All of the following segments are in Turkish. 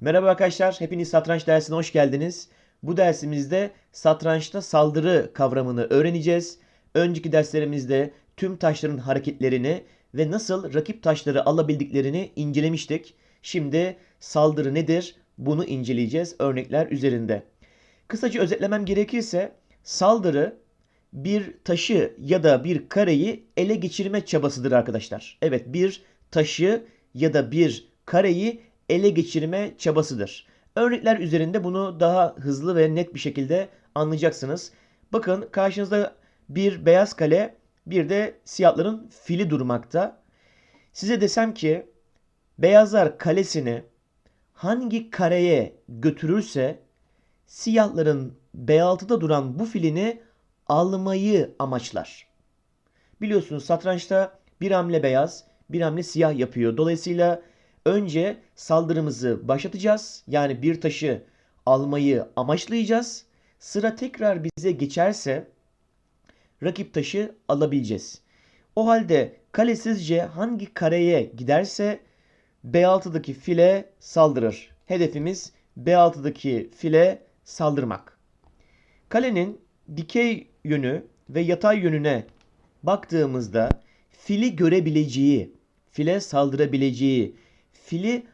Merhaba arkadaşlar, hepiniz satranç dersine hoş geldiniz. Bu dersimizde satrançta saldırı kavramını öğreneceğiz. Önceki derslerimizde tüm taşların hareketlerini ve nasıl rakip taşları alabildiklerini incelemiştik. Şimdi saldırı nedir? Bunu inceleyeceğiz örnekler üzerinde. Kısaca özetlemem gerekirse saldırı bir taşı ya da bir kareyi ele geçirme çabasıdır arkadaşlar. Evet bir taşı ya da bir kareyi ele geçirme çabasıdır. Örnekler üzerinde bunu daha hızlı ve net bir şekilde anlayacaksınız. Bakın karşınızda bir beyaz kale bir de siyahların fili durmakta. Size desem ki beyazlar kalesini hangi kareye götürürse siyahların B6'da duran bu filini almayı amaçlar. Biliyorsunuz satrançta bir hamle beyaz, bir hamle siyah yapıyor. Dolayısıyla önce saldırımızı başlatacağız. Yani bir taşı almayı amaçlayacağız. Sıra tekrar bize geçerse rakip taşı alabileceğiz. O halde kale sizce hangi kareye giderse B6'daki file saldırır. Hedefimiz B6'daki file saldırmak. Kalenin dikey yönü ve yatay yönüne baktığımızda fili görebileceği, file saldırabileceği, fili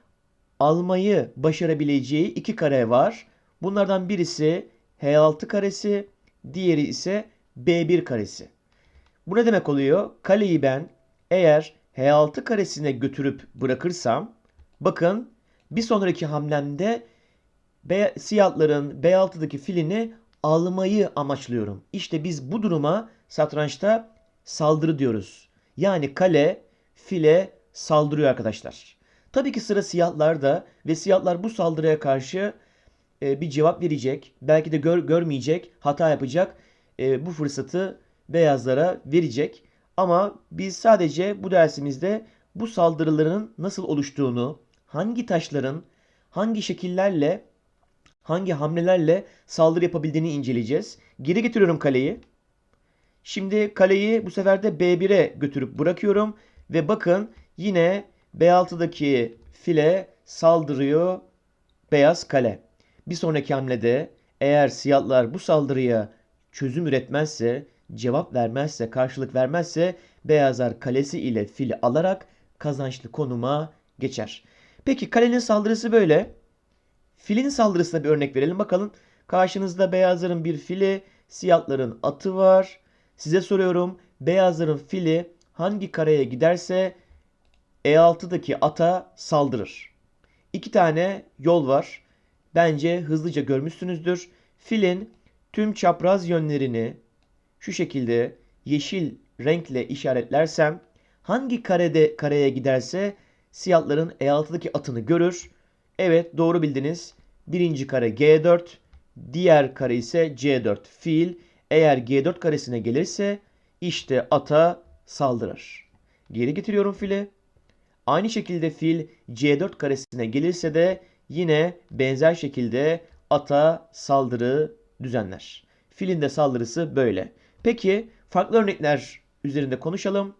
almayı başarabileceği iki kare var. Bunlardan birisi H6 karesi, diğeri ise B1 karesi. Bu ne demek oluyor? Kaleyi ben eğer H6 karesine götürüp bırakırsam bakın bir sonraki hamlemde B, siyahların B6'daki filini almayı amaçlıyorum. İşte biz bu duruma satrançta saldırı diyoruz. Yani kale file saldırıyor arkadaşlar. Tabii ki sıra siyahlarda ve siyahlar bu saldırıya karşı e, bir cevap verecek. Belki de gör, görmeyecek, hata yapacak. E, bu fırsatı beyazlara verecek. Ama biz sadece bu dersimizde bu saldırıların nasıl oluştuğunu, hangi taşların hangi şekillerle, hangi hamlelerle saldırı yapabildiğini inceleyeceğiz. Geri getiriyorum kaleyi. Şimdi kaleyi bu sefer de B1'e götürüp bırakıyorum ve bakın yine B6'daki file saldırıyor beyaz kale. Bir sonraki hamlede eğer siyahlar bu saldırıya çözüm üretmezse, cevap vermezse, karşılık vermezse beyazlar kalesi ile fili alarak kazançlı konuma geçer. Peki kalenin saldırısı böyle. Filin saldırısına bir örnek verelim bakalım. Karşınızda beyazların bir fili, siyahların atı var. Size soruyorum. Beyazların fili hangi kareye giderse E6'daki ata saldırır. İki tane yol var. Bence hızlıca görmüşsünüzdür. Filin tüm çapraz yönlerini şu şekilde yeşil renkle işaretlersem hangi karede kareye giderse siyahların E6'daki atını görür. Evet doğru bildiniz. Birinci kare G4, diğer kare ise C4. Fil eğer G4 karesine gelirse işte ata saldırır. Geri getiriyorum fili. Aynı şekilde fil C4 karesine gelirse de yine benzer şekilde ata saldırı düzenler. Filin de saldırısı böyle. Peki farklı örnekler üzerinde konuşalım.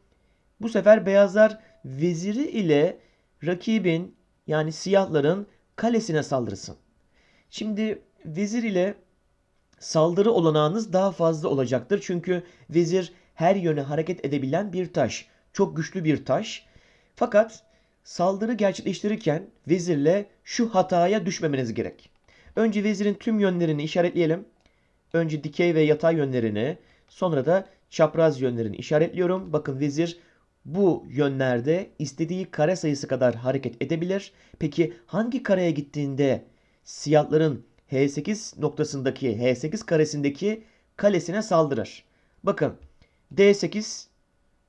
Bu sefer beyazlar veziri ile rakibin yani siyahların kalesine saldırısın. Şimdi vezir ile saldırı olanağınız daha fazla olacaktır. Çünkü vezir her yöne hareket edebilen bir taş. Çok güçlü bir taş. Fakat saldırı gerçekleştirirken vezirle şu hataya düşmemeniz gerek. Önce vezirin tüm yönlerini işaretleyelim. Önce dikey ve yatay yönlerini, sonra da çapraz yönlerini işaretliyorum. Bakın vezir bu yönlerde istediği kare sayısı kadar hareket edebilir. Peki hangi kareye gittiğinde siyahların H8 noktasındaki H8 karesindeki kalesine saldırır? Bakın D8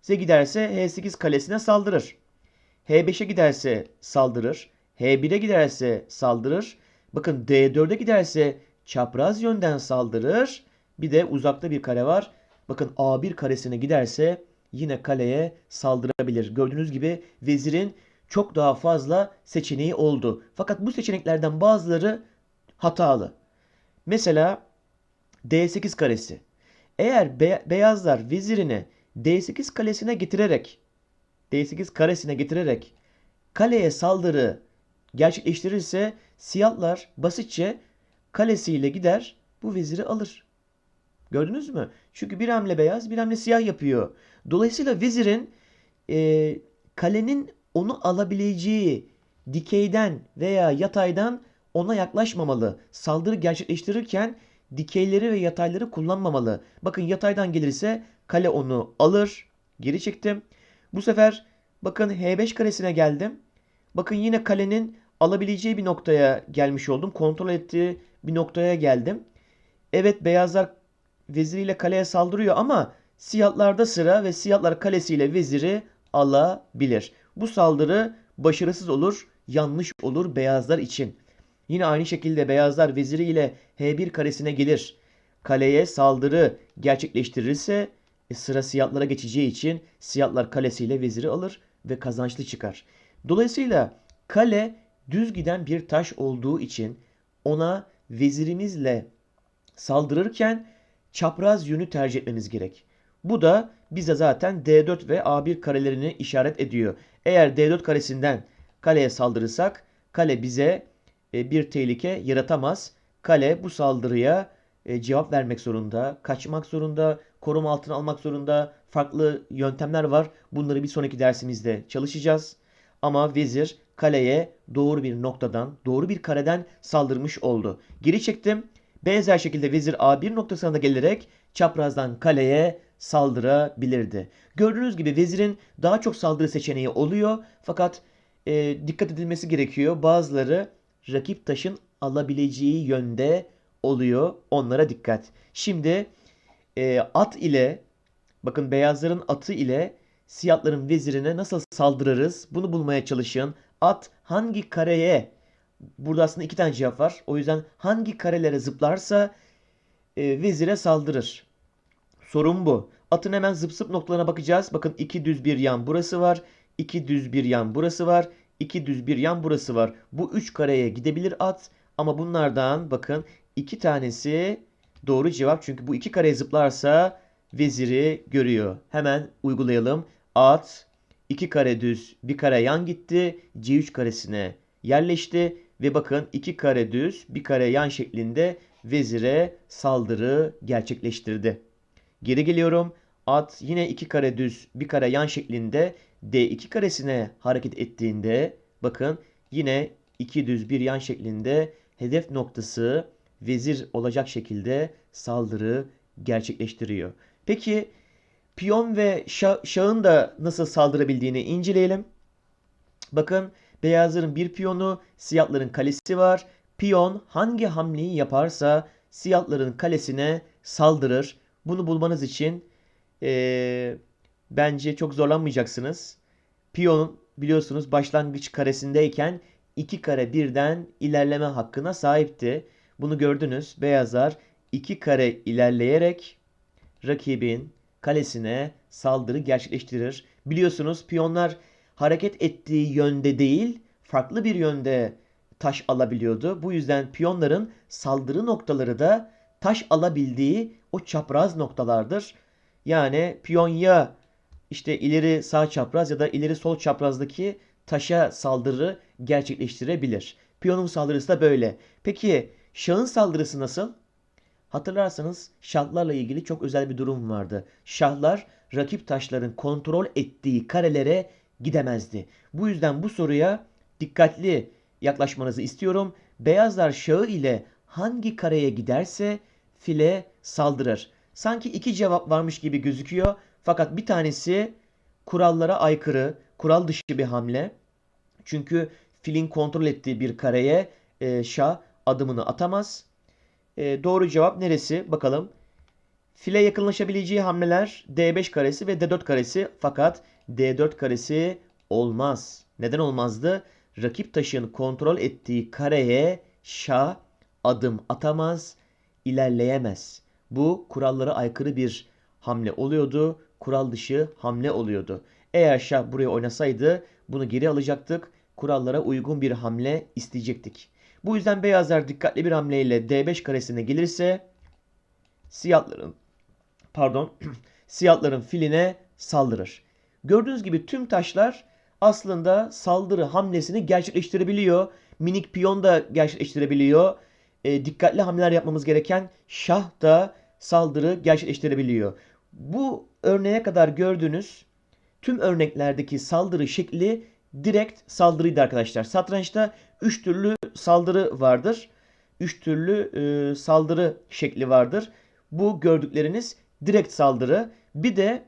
'e giderse H8 kalesine saldırır. H5'e giderse saldırır. H1'e giderse saldırır. Bakın D4'e giderse çapraz yönden saldırır. Bir de uzakta bir kare var. Bakın A1 karesine giderse yine kaleye saldırabilir. Gördüğünüz gibi vezirin çok daha fazla seçeneği oldu. Fakat bu seçeneklerden bazıları hatalı. Mesela D8 karesi. Eğer be beyazlar vezirini D8 kalesine getirerek D8 karesine getirerek kaleye saldırı gerçekleştirirse siyahlar basitçe kalesiyle gider bu veziri alır. Gördünüz mü? Çünkü bir hamle beyaz bir hamle siyah yapıyor. Dolayısıyla vezirin e, kalenin onu alabileceği dikeyden veya yataydan ona yaklaşmamalı. Saldırı gerçekleştirirken dikeyleri ve yatayları kullanmamalı. Bakın yataydan gelirse kale onu alır. Geri çektim. Bu sefer bakın H5 karesine geldim. Bakın yine kalenin alabileceği bir noktaya gelmiş oldum. Kontrol ettiği bir noktaya geldim. Evet beyazlar veziriyle kaleye saldırıyor ama siyahlarda sıra ve siyahlar kalesiyle veziri alabilir. Bu saldırı başarısız olur, yanlış olur beyazlar için. Yine aynı şekilde beyazlar veziri ile H1 karesine gelir. Kaleye saldırı gerçekleştirirse e, sıra siyahlara geçeceği için siyahlar kalesiyle veziri alır ve kazançlı çıkar. Dolayısıyla kale düz giden bir taş olduğu için ona vezirimizle saldırırken çapraz yönü tercih etmemiz gerek. Bu da bize zaten D4 ve A1 karelerini işaret ediyor. Eğer D4 karesinden kaleye saldırırsak kale bize e, bir tehlike yaratamaz. Kale bu saldırıya e, cevap vermek zorunda, kaçmak zorunda, koruma altına almak zorunda. Farklı yöntemler var. Bunları bir sonraki dersimizde çalışacağız. Ama vezir kaleye doğru bir noktadan, doğru bir kareden saldırmış oldu. Geri çektim. Benzer şekilde vezir A1 noktasına da gelerek çaprazdan kaleye saldırabilirdi. Gördüğünüz gibi vezirin daha çok saldırı seçeneği oluyor. Fakat e, dikkat edilmesi gerekiyor. Bazıları rakip taşın alabileceği yönde oluyor. Onlara dikkat. Şimdi e, at ile bakın beyazların atı ile siyahların vezirine nasıl saldırırız? Bunu bulmaya çalışın. At hangi kareye burada aslında iki tane cevap var. O yüzden hangi karelere zıplarsa e, vezire saldırır. Sorun bu. Atın hemen zıp zıp noktalarına bakacağız. Bakın iki düz bir yan burası var. iki düz bir yan burası var. iki düz bir yan burası var. Bu üç kareye gidebilir at. Ama bunlardan bakın iki tanesi doğru cevap. Çünkü bu iki kareye zıplarsa veziri görüyor. Hemen uygulayalım. At iki kare düz bir kare yan gitti. C3 karesine yerleşti. Ve bakın iki kare düz bir kare yan şeklinde vezire saldırı gerçekleştirdi. Geri geliyorum. At yine iki kare düz bir kare yan şeklinde D2 karesine hareket ettiğinde bakın yine iki düz bir yan şeklinde hedef noktası vezir olacak şekilde saldırı gerçekleştiriyor. Peki piyon ve şah, şahın da nasıl saldırabildiğini inceleyelim. Bakın beyazların bir piyonu, siyahların kalesi var. Piyon hangi hamleyi yaparsa siyahların kalesine saldırır. Bunu bulmanız için e, bence çok zorlanmayacaksınız. Piyon biliyorsunuz başlangıç karesindeyken iki kare birden ilerleme hakkına sahipti. Bunu gördünüz. Beyazlar iki kare ilerleyerek rakibin kalesine saldırı gerçekleştirir. Biliyorsunuz piyonlar hareket ettiği yönde değil farklı bir yönde taş alabiliyordu. Bu yüzden piyonların saldırı noktaları da taş alabildiği o çapraz noktalardır. Yani piyon ya işte ileri sağ çapraz ya da ileri sol çaprazdaki taşa saldırı gerçekleştirebilir. Piyonun saldırısı da böyle. Peki şahın saldırısı nasıl? Hatırlarsanız şahlarla ilgili çok özel bir durum vardı. Şahlar rakip taşların kontrol ettiği karelere gidemezdi. Bu yüzden bu soruya dikkatli yaklaşmanızı istiyorum. Beyazlar şahı ile hangi kareye giderse file saldırır. Sanki iki cevap varmış gibi gözüküyor. Fakat bir tanesi kurallara aykırı, kural dışı bir hamle. Çünkü filin kontrol ettiği bir kareye e, şah adımını atamaz. E, doğru cevap neresi? Bakalım. File yakınlaşabileceği hamleler D5 karesi ve D4 karesi. Fakat D4 karesi olmaz. Neden olmazdı? Rakip taşın kontrol ettiği kareye şah adım atamaz, ilerleyemez. Bu kurallara aykırı bir hamle oluyordu. Kural dışı hamle oluyordu. Eğer şah buraya oynasaydı bunu geri alacaktık. Kurallara uygun bir hamle isteyecektik. Bu yüzden beyazlar dikkatli bir hamleyle D5 karesine gelirse siyahların pardon siyahların filine saldırır. Gördüğünüz gibi tüm taşlar aslında saldırı hamlesini gerçekleştirebiliyor. Minik piyon da gerçekleştirebiliyor. E, dikkatli hamleler yapmamız gereken şah da saldırı gerçekleştirebiliyor. Bu örneğe kadar gördüğünüz tüm örneklerdeki saldırı şekli direkt saldırıydı arkadaşlar. Satrançta 3 türlü saldırı vardır. 3 türlü e, saldırı şekli vardır. Bu gördükleriniz direkt saldırı. Bir de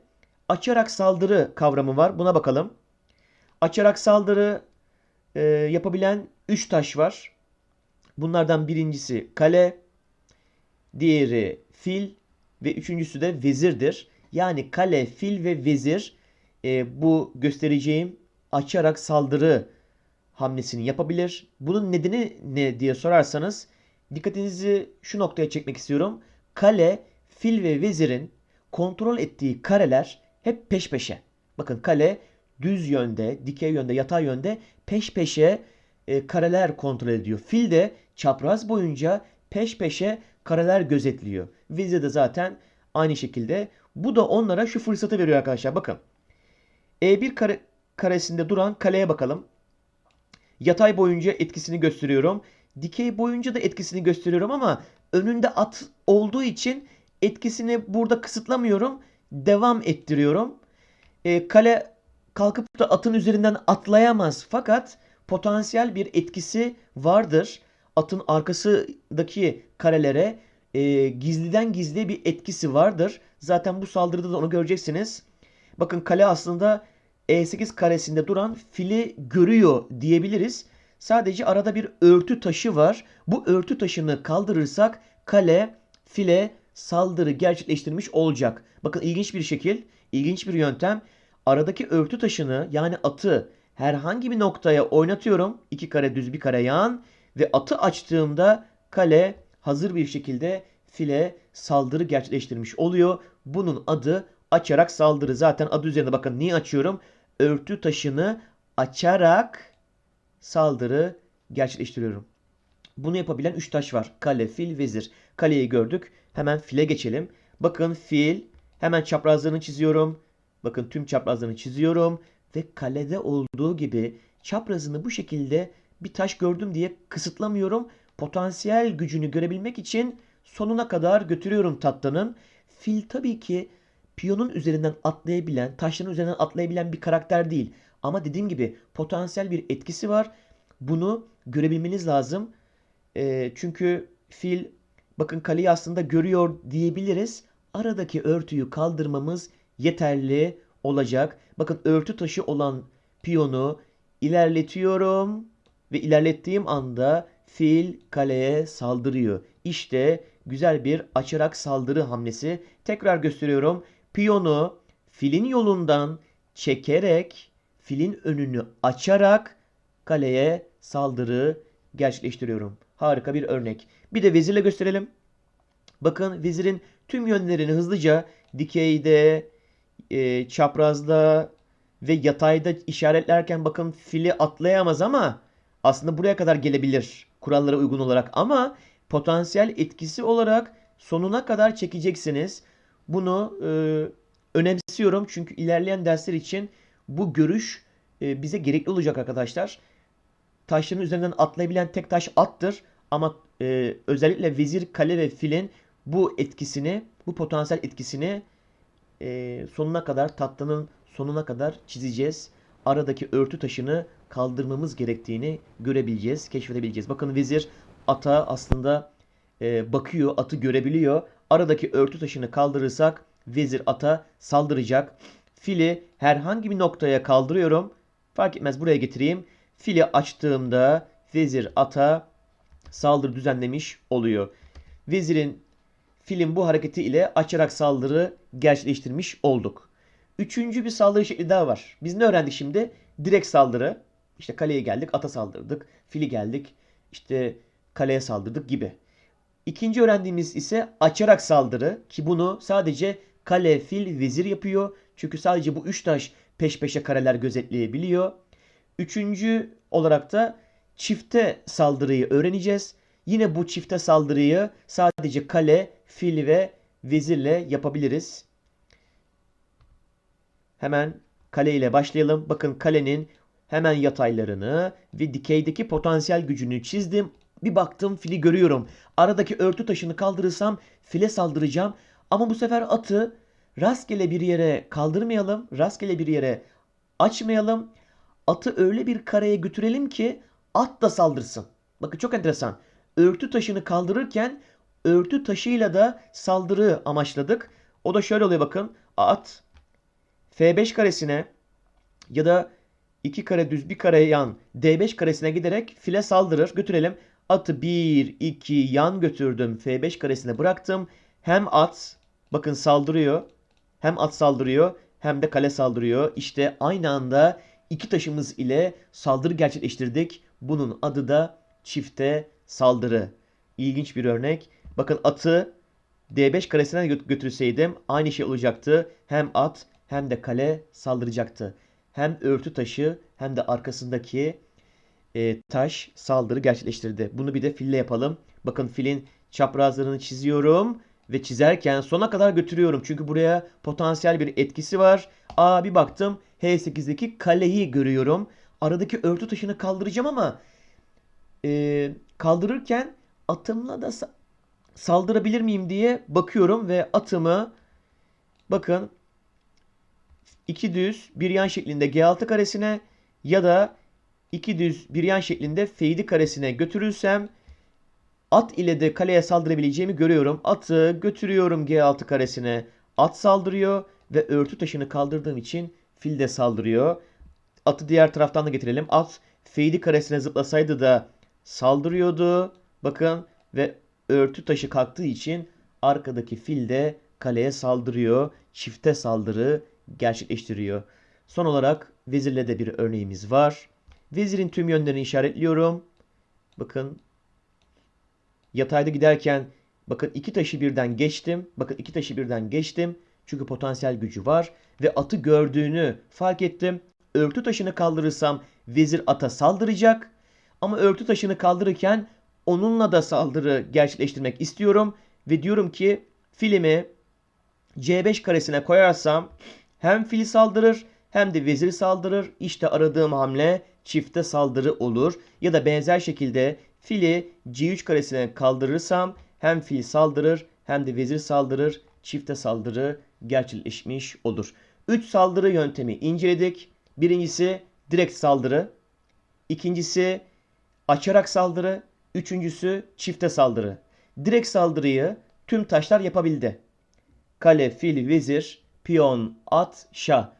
açarak saldırı kavramı var. Buna bakalım. Açarak saldırı e, yapabilen 3 taş var. Bunlardan birincisi kale, diğeri fil ve üçüncüsü de vezirdir. Yani kale, fil ve vezir e, bu göstereceğim açarak saldırı hamlesini yapabilir. Bunun nedeni ne diye sorarsanız dikkatinizi şu noktaya çekmek istiyorum. Kale, fil ve vezirin kontrol ettiği kareler hep peş peşe. Bakın kale düz yönde, dikey yönde, yatay yönde peş peşe e, kareler kontrol ediyor. Fil de çapraz boyunca peş peşe kareler gözetliyor. Vezir de zaten aynı şekilde. Bu da onlara şu fırsatı veriyor arkadaşlar. Bakın. E1 kare, karesinde duran kaleye bakalım. Yatay boyunca etkisini gösteriyorum. Dikey boyunca da etkisini gösteriyorum ama önünde at olduğu için etkisini burada kısıtlamıyorum. Devam ettiriyorum. E, kale kalkıp da atın üzerinden atlayamaz fakat potansiyel bir etkisi vardır. Atın arkasındaki karelere e, gizliden gizliye bir etkisi vardır. Zaten bu saldırıda da onu göreceksiniz. Bakın kale aslında E8 karesinde duran fili görüyor diyebiliriz. Sadece arada bir örtü taşı var. Bu örtü taşını kaldırırsak kale file saldırı gerçekleştirmiş olacak. Bakın ilginç bir şekil, ilginç bir yöntem. Aradaki örtü taşını yani atı herhangi bir noktaya oynatıyorum. İki kare düz bir kare yan ve atı açtığımda kale hazır bir şekilde file saldırı gerçekleştirmiş oluyor. Bunun adı açarak saldırı. Zaten adı üzerinde bakın niye açıyorum? Örtü taşını açarak saldırı gerçekleştiriyorum. Bunu yapabilen 3 taş var. Kale, fil, vezir. Kaleyi gördük. Hemen file geçelim. Bakın fil. Hemen çaprazlarını çiziyorum. Bakın tüm çaprazlarını çiziyorum. Ve kalede olduğu gibi çaprazını bu şekilde bir taş gördüm diye kısıtlamıyorum. Potansiyel gücünü görebilmek için sonuna kadar götürüyorum tatlının. Fil tabii ki piyonun üzerinden atlayabilen, taşların üzerinden atlayabilen bir karakter değil. Ama dediğim gibi potansiyel bir etkisi var. Bunu görebilmeniz lazım. E, çünkü fil bakın kaleyi aslında görüyor diyebiliriz. Aradaki örtüyü kaldırmamız yeterli olacak. Bakın örtü taşı olan piyonu ilerletiyorum ve ilerlettiğim anda fil kaleye saldırıyor. İşte güzel bir açarak saldırı hamlesi. Tekrar gösteriyorum. Piyonu filin yolundan çekerek filin önünü açarak kaleye saldırı gerçekleştiriyorum. Harika bir örnek. Bir de vezirle gösterelim. Bakın vezirin tüm yönlerini hızlıca dikeyde, e, çaprazda ve yatayda işaretlerken bakın fili atlayamaz ama aslında buraya kadar gelebilir kurallara uygun olarak ama potansiyel etkisi olarak sonuna kadar çekeceksiniz. Bunu e, önemsiyorum çünkü ilerleyen dersler için bu görüş e, bize gerekli olacak arkadaşlar. Taşların üzerinden atlayabilen tek taş attır ama e, özellikle vezir, kale ve filin bu etkisini, bu potansiyel etkisini e, sonuna kadar tatlının sonuna kadar çizeceğiz. Aradaki örtü taşını kaldırmamız gerektiğini görebileceğiz, keşfedebileceğiz. Bakın vezir ata aslında e, bakıyor, atı görebiliyor. Aradaki örtü taşını kaldırırsak vezir ata saldıracak. Fili herhangi bir noktaya kaldırıyorum. Fark etmez buraya getireyim. Fili açtığımda vezir ata saldırı düzenlemiş oluyor. Vezirin filin bu hareketi ile açarak saldırı gerçekleştirmiş olduk. Üçüncü bir saldırı şekli daha var. Biz ne öğrendik şimdi? Direkt saldırı. İşte kaleye geldik, ata saldırdık. Fili geldik, işte kaleye saldırdık gibi. İkinci öğrendiğimiz ise açarak saldırı ki bunu sadece kale, fil, vezir yapıyor. Çünkü sadece bu üç taş peş peşe kareler gözetleyebiliyor. Üçüncü olarak da çifte saldırıyı öğreneceğiz. Yine bu çifte saldırıyı sadece kale, fil ve vezirle yapabiliriz. Hemen kale ile başlayalım. Bakın kalenin hemen yataylarını ve dikeydeki potansiyel gücünü çizdim. Bir baktım fili görüyorum. Aradaki örtü taşını kaldırırsam file saldıracağım. Ama bu sefer atı rastgele bir yere kaldırmayalım. Rastgele bir yere açmayalım. Atı öyle bir kareye götürelim ki at da saldırsın. Bakın çok enteresan. Örtü taşını kaldırırken örtü taşıyla da saldırı amaçladık. O da şöyle oluyor bakın. At F5 karesine ya da 2 kare düz bir kare yan D5 karesine giderek file saldırır. Götürelim. Atı 1, 2 yan götürdüm. F5 karesine bıraktım. Hem at bakın saldırıyor. Hem at saldırıyor hem de kale saldırıyor. İşte aynı anda iki taşımız ile saldırı gerçekleştirdik. Bunun adı da çifte saldırı. İlginç bir örnek. Bakın atı D5 karesine gö- götürseydim aynı şey olacaktı. Hem at hem de kale saldıracaktı. Hem örtü taşı hem de arkasındaki e, taş saldırı gerçekleştirdi. Bunu bir de fille yapalım. Bakın filin çaprazlarını çiziyorum ve çizerken sona kadar götürüyorum. Çünkü buraya potansiyel bir etkisi var. Aa bir baktım H8'deki kaleyi görüyorum. Aradaki örtü taşını kaldıracağım ama e, kaldırırken atımla da sa- saldırabilir miyim diye bakıyorum ve atımı bakın iki düz bir yan şeklinde G6 karesine ya da iki düz bir yan şeklinde F7 karesine götürürsem at ile de kaleye saldırabileceğimi görüyorum. Atı götürüyorum G6 karesine. At saldırıyor ve örtü taşını kaldırdığım için fil de saldırıyor. Atı diğer taraftan da getirelim. At F7 karesine zıplasaydı da saldırıyordu. Bakın ve örtü taşı kalktığı için arkadaki fil de kaleye saldırıyor. Çifte saldırı gerçekleştiriyor. Son olarak vezirle de bir örneğimiz var. Vezirin tüm yönlerini işaretliyorum. Bakın yatayda giderken bakın iki taşı birden geçtim. Bakın iki taşı birden geçtim. Çünkü potansiyel gücü var ve atı gördüğünü fark ettim. Örtü taşını kaldırırsam vezir ata saldıracak. Ama örtü taşını kaldırırken onunla da saldırı gerçekleştirmek istiyorum ve diyorum ki filimi C5 karesine koyarsam hem fil saldırır hem de vezir saldırır. İşte aradığım hamle çifte saldırı olur. Ya da benzer şekilde fili C3 karesine kaldırırsam hem fil saldırır hem de vezir saldırır. Çifte saldırı gerçekleşmiş olur. 3 saldırı yöntemi inceledik. Birincisi direkt saldırı. İkincisi açarak saldırı. Üçüncüsü çifte saldırı. Direkt saldırıyı tüm taşlar yapabildi. Kale, fil, vezir, piyon, at, şah.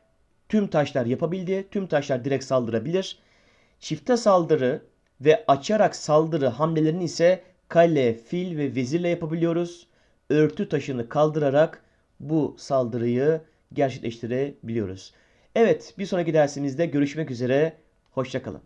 Tüm taşlar yapabildi. Tüm taşlar direkt saldırabilir. Çifte saldırı ve açarak saldırı hamlelerini ise kale, fil ve vezirle yapabiliyoruz. Örtü taşını kaldırarak bu saldırıyı gerçekleştirebiliyoruz. Evet, bir sonraki dersimizde görüşmek üzere. Hoşçakalın.